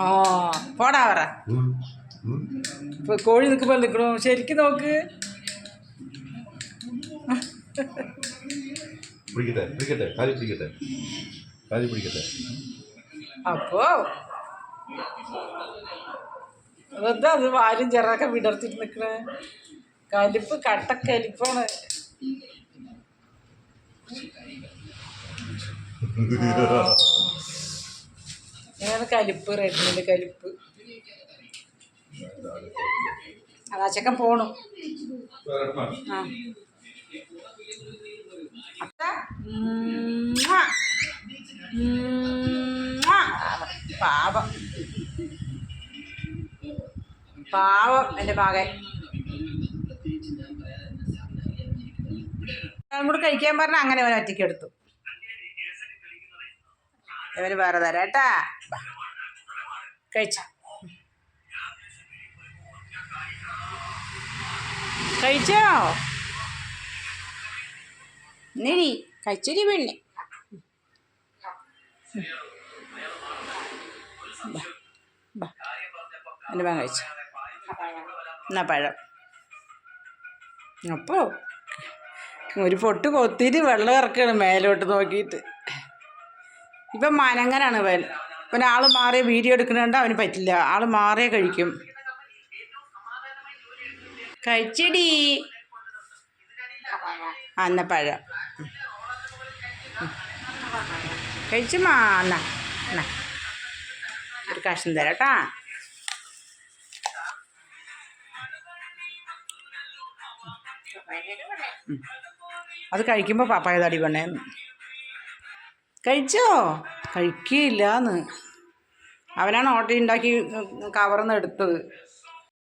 ആ പോടാ പറ. ഇപ്പൊ കോഴി നിൽക്കുമ്പോൾ നിൽക്കണു ശരിക്കും നോക്ക്. പിടിക്കട്ടെ പിടിക്കട്ടെ കാലി പിടിക്കട്ടെ. കാലി പിടിക്കട്ടെ. അപ്പോ വെറുതെ അത് വാലും ചെറൊക്കെ വിടർത്തിട്ട് നിൽക്കണേ കലിപ്പ് കട്ടക്കലിപ്പാണ് ഇങ്ങനെ കലിപ്പ് റെഡ്മിന്റെ കലിപ്പ്. അതാ പോണു. ആ. പാപം പാവം. എന്റെ മകൻ. കൂടെ കഴിക്കാൻ പറഞ്ഞാൽ അങ്ങനെ ഒറ്റയ്ക്ക് എടുത്തു. ഇവന് വേറെ തരാം കേട്ടാ. കഴിച്ച. കഴിച്ചോ? നീ കഴിച്ചിരി പെണ്ണെ. എന്റെ മകൻ കഴിച്ചു. എന്നാ പഴം? അപ്പോൾ ഒരു പൊട്ട് കൊത്തിയിട്ട് വെള്ളം ഇറക്കണം മേലോട്ട് നോക്കിയിട്ട്. ഇപ്പം മനങ്ങനാണ് ഇവൻ. ഇവൻ ആൾ മാറിയ വീഡിയോ എടുക്കുന്നുണ്ട് അവന് പറ്റില്ല. ആൾ മാറിയ കഴിക്കും. കഴിച്ചടി. അന്നപ്പഴം കഴിച്ചുമാ എന്നാ എന്നാ. ഒരു കഷ്ണം തരാം കേട്ടാ. അത് കഴിക്കുമ്പോൾ പാപ്പായ തടി വേണേന്ന് കഴിച്ചോ? കഴിക്കുകയില്ലാന്ന് അവനാണ് ഓട്ടി ഉണ്ടാക്കി കവർന്ന് എടുത്തത്